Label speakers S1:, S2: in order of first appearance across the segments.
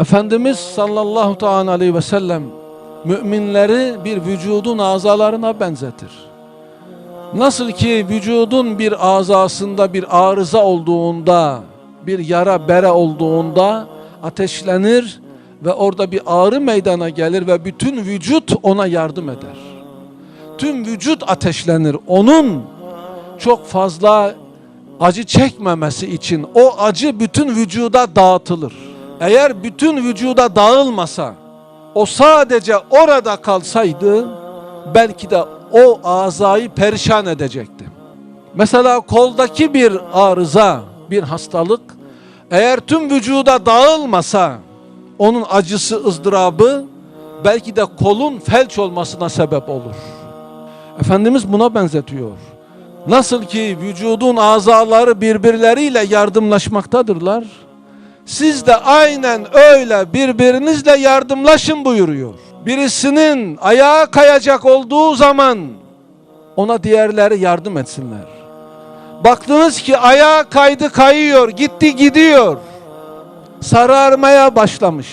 S1: Efendimiz sallallahu teala aleyhi ve sellem müminleri bir vücudun azalarına benzetir. Nasıl ki vücudun bir azasında bir arıza olduğunda, bir yara bere olduğunda ateşlenir ve orada bir ağrı meydana gelir ve bütün vücut ona yardım eder. Tüm vücut ateşlenir. Onun çok fazla acı çekmemesi için o acı bütün vücuda dağıtılır. Eğer bütün vücuda dağılmasa, o sadece orada kalsaydı belki de o azayı perişan edecekti. Mesela koldaki bir arıza, bir hastalık eğer tüm vücuda dağılmasa onun acısı, ızdırabı belki de kolun felç olmasına sebep olur. Efendimiz buna benzetiyor. Nasıl ki vücudun azaları birbirleriyle yardımlaşmaktadırlar. Siz de aynen öyle birbirinizle yardımlaşın buyuruyor. Birisinin ayağa kayacak olduğu zaman ona diğerleri yardım etsinler. Baktınız ki ayağa kaydı kayıyor, gitti gidiyor. Sararmaya başlamış.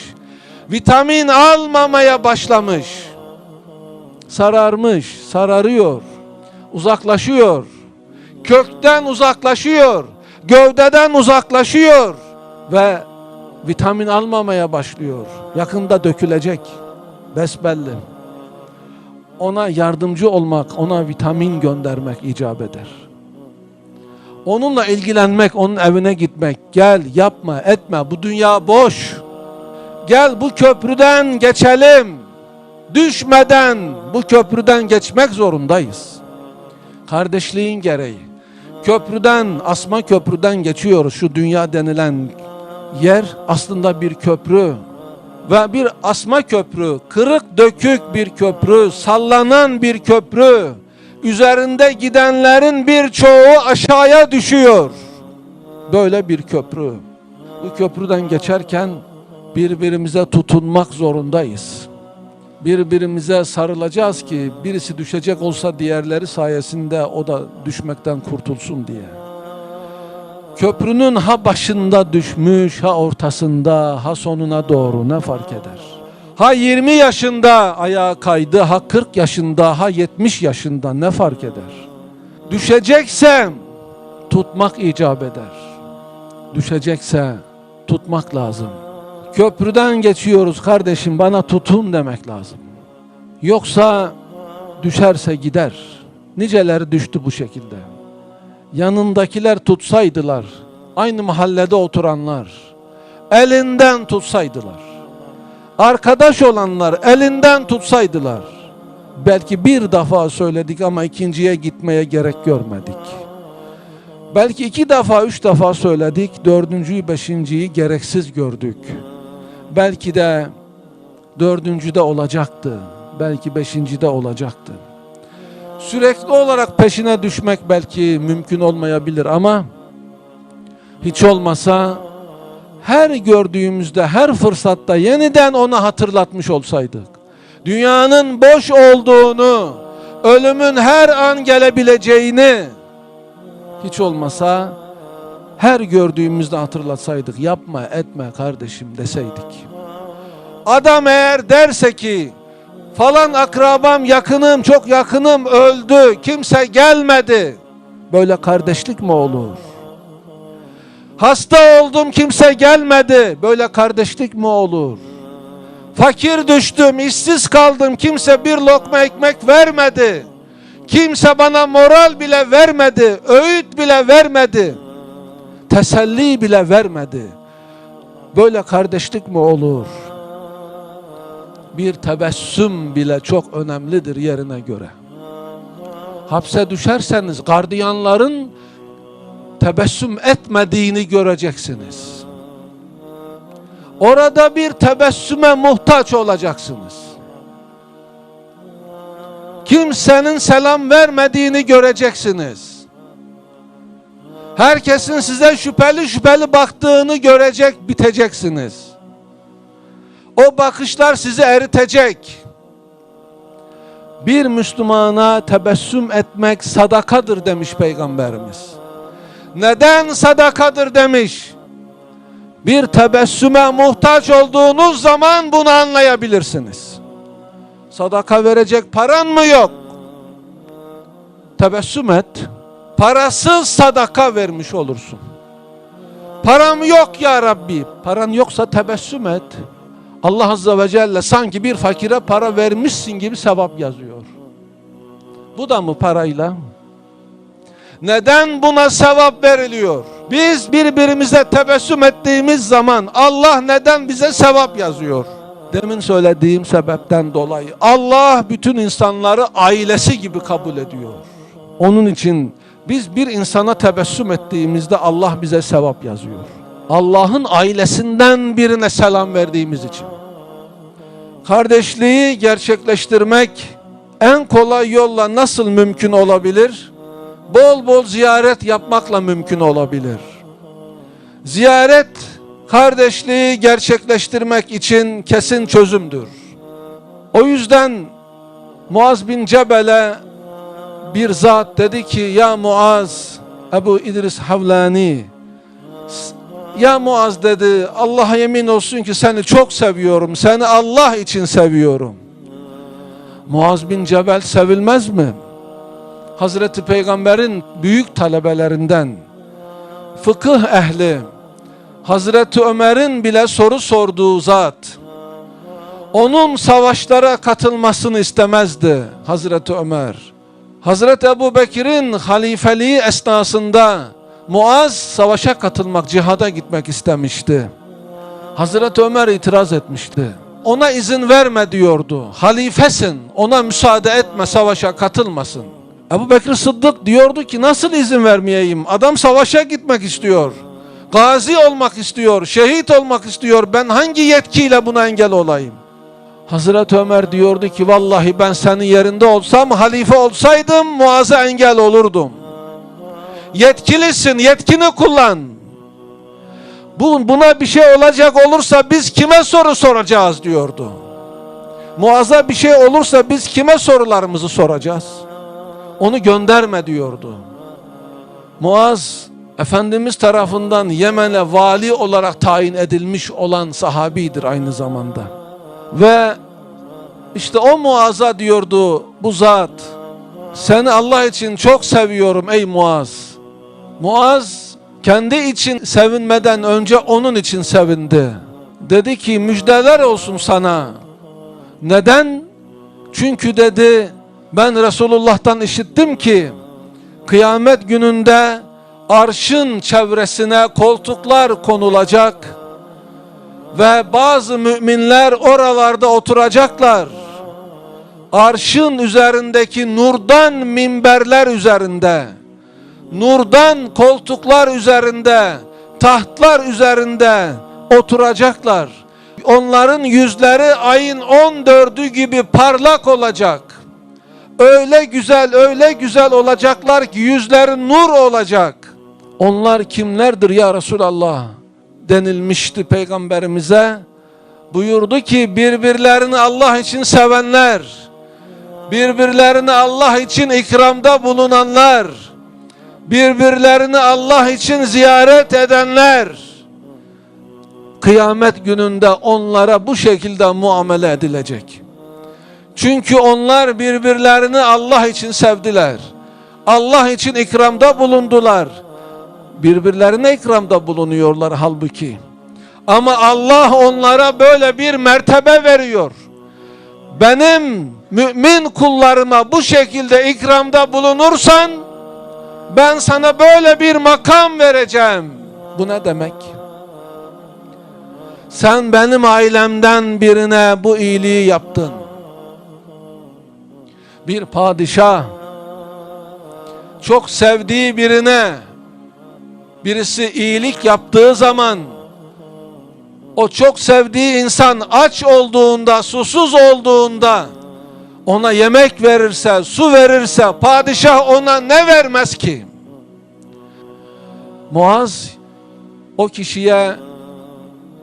S1: Vitamin almamaya başlamış. Sararmış, sararıyor. Uzaklaşıyor. Kökten uzaklaşıyor. Gövdeden uzaklaşıyor ve vitamin almamaya başlıyor. Yakında dökülecek. Besbelli. Ona yardımcı olmak, ona vitamin göndermek icap eder. Onunla ilgilenmek, onun evine gitmek. Gel, yapma, etme. Bu dünya boş. Gel bu köprüden geçelim. Düşmeden bu köprüden geçmek zorundayız. Kardeşliğin gereği. Köprüden, asma köprüden geçiyoruz. Şu dünya denilen yer aslında bir köprü ve bir asma köprü, kırık dökük bir köprü, sallanan bir köprü. Üzerinde gidenlerin birçoğu aşağıya düşüyor. Böyle bir köprü. Bu köprüden geçerken birbirimize tutunmak zorundayız. Birbirimize sarılacağız ki birisi düşecek olsa diğerleri sayesinde o da düşmekten kurtulsun diye. Köprünün ha başında düşmüş, ha ortasında, ha sonuna doğru ne fark eder? Ha 20 yaşında ayağa kaydı, ha 40 yaşında, ha 70 yaşında ne fark eder? Düşeceksem tutmak icap eder. Düşecekse tutmak lazım. Köprüden geçiyoruz kardeşim bana tutun demek lazım. Yoksa düşerse gider. Niceleri düştü bu şekilde yanındakiler tutsaydılar, aynı mahallede oturanlar, elinden tutsaydılar, arkadaş olanlar elinden tutsaydılar, belki bir defa söyledik ama ikinciye gitmeye gerek görmedik. Belki iki defa, üç defa söyledik, dördüncüyü, beşinciyi gereksiz gördük. Belki de dördüncüde olacaktı, belki beşincide olacaktı sürekli olarak peşine düşmek belki mümkün olmayabilir ama hiç olmasa her gördüğümüzde, her fırsatta yeniden ona hatırlatmış olsaydık. Dünyanın boş olduğunu, ölümün her an gelebileceğini hiç olmasa her gördüğümüzde hatırlatsaydık. Yapma, etme kardeşim deseydik. Adam eğer derse ki falan akrabam yakınım çok yakınım öldü. Kimse gelmedi. Böyle kardeşlik mi olur? Hasta oldum kimse gelmedi. Böyle kardeşlik mi olur? Fakir düştüm işsiz kaldım. Kimse bir lokma ekmek vermedi. Kimse bana moral bile vermedi öğüt bile vermedi. Teselli bile vermedi. Böyle kardeşlik mi olur bir tebessüm bile çok önemlidir yerine göre. Hapse düşerseniz gardiyanların tebessüm etmediğini göreceksiniz. Orada bir tebessüme muhtaç olacaksınız. Kimsenin selam vermediğini göreceksiniz. Herkesin size şüpheli şüpheli baktığını görecek, biteceksiniz. O bakışlar sizi eritecek. Bir Müslümana tebessüm etmek sadakadır demiş Peygamberimiz. Neden sadakadır demiş? bir tebessüme muhtaç olduğunuz zaman bunu anlayabilirsiniz. Sadaka verecek paran mı yok? Tebessüm et. Parasız sadaka vermiş olursun. Param yok ya Rabbi. Paran yoksa tebessüm et. Allah Azze ve Celle sanki bir fakire para vermişsin gibi sevap yazıyor. Bu da mı parayla? Neden buna sevap veriliyor? Biz birbirimize tebessüm ettiğimiz zaman Allah neden bize sevap yazıyor? Demin söylediğim sebepten dolayı Allah bütün insanları ailesi gibi kabul ediyor. Onun için biz bir insana tebessüm ettiğimizde Allah bize sevap yazıyor. Allah'ın ailesinden birine selam verdiğimiz için. Kardeşliği gerçekleştirmek en kolay yolla nasıl mümkün olabilir? Bol bol ziyaret yapmakla mümkün olabilir. Ziyaret kardeşliği gerçekleştirmek için kesin çözümdür. O yüzden Muaz bin Cebel'e bir zat dedi ki ya Muaz Ebu İdris Havlani ya Muaz dedi Allah'a yemin olsun ki seni çok seviyorum. Seni Allah için seviyorum. Muaz bin Cebel sevilmez mi? Hazreti Peygamber'in büyük talebelerinden fıkıh ehli Hazreti Ömer'in bile soru sorduğu zat onun savaşlara katılmasını istemezdi Hazreti Ömer. Hazreti Ebu Bekir'in halifeliği esnasında Muaz savaşa katılmak, cihada gitmek istemişti. Hazreti Ömer itiraz etmişti. Ona izin verme diyordu. Halifesin, ona müsaade etme savaşa katılmasın. Ebu Bekir Sıddık diyordu ki nasıl izin vermeyeyim? Adam savaşa gitmek istiyor. Gazi olmak istiyor, şehit olmak istiyor. Ben hangi yetkiyle buna engel olayım? Hazreti Ömer diyordu ki vallahi ben senin yerinde olsam halife olsaydım Muaz'a engel olurdum. Yetkilisin, yetkini kullan. Bu, buna bir şey olacak olursa biz kime soru soracağız diyordu. Muaz'a bir şey olursa biz kime sorularımızı soracağız? Onu gönderme diyordu. Muaz Efendimiz tarafından Yemen'e vali olarak tayin edilmiş olan sahabidir aynı zamanda. Ve işte o Muaz'a diyordu bu zat seni Allah için çok seviyorum ey Muaz. Muaz kendi için sevinmeden önce onun için sevindi. Dedi ki müjdeler olsun sana. Neden? Çünkü dedi ben Resulullah'tan işittim ki kıyamet gününde arşın çevresine koltuklar konulacak ve bazı müminler oralarda oturacaklar. Arşın üzerindeki nurdan minberler üzerinde, nurdan koltuklar üzerinde, tahtlar üzerinde oturacaklar. Onların yüzleri ayın 14'ü gibi parlak olacak. Öyle güzel, öyle güzel olacaklar ki yüzleri nur olacak. Onlar kimlerdir ya Resulallah? denilmişti peygamberimize. Buyurdu ki birbirlerini Allah için sevenler, birbirlerini Allah için ikramda bulunanlar, birbirlerini Allah için ziyaret edenler, kıyamet gününde onlara bu şekilde muamele edilecek. Çünkü onlar birbirlerini Allah için sevdiler. Allah için ikramda bulundular birbirlerine ikramda bulunuyorlar halbuki. Ama Allah onlara böyle bir mertebe veriyor. Benim mümin kullarıma bu şekilde ikramda bulunursan ben sana böyle bir makam vereceğim. Bu ne demek? Sen benim ailemden birine bu iyiliği yaptın. Bir padişah çok sevdiği birine birisi iyilik yaptığı zaman o çok sevdiği insan aç olduğunda, susuz olduğunda ona yemek verirse, su verirse padişah ona ne vermez ki? Muaz o kişiye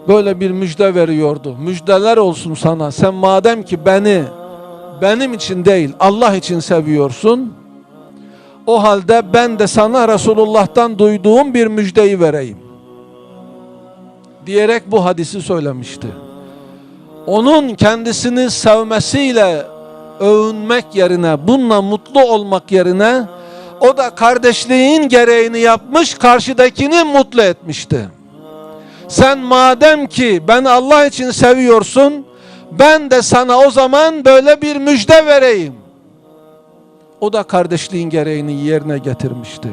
S1: böyle bir müjde veriyordu. Müjdeler olsun sana. Sen madem ki beni benim için değil Allah için seviyorsun. O halde ben de sana Resulullah'tan duyduğum bir müjdeyi vereyim. diyerek bu hadisi söylemişti. Onun kendisini sevmesiyle övünmek yerine, bununla mutlu olmak yerine o da kardeşliğin gereğini yapmış, karşıdakini mutlu etmişti. Sen madem ki ben Allah için seviyorsun, ben de sana o zaman böyle bir müjde vereyim. O da kardeşliğin gereğini yerine getirmişti.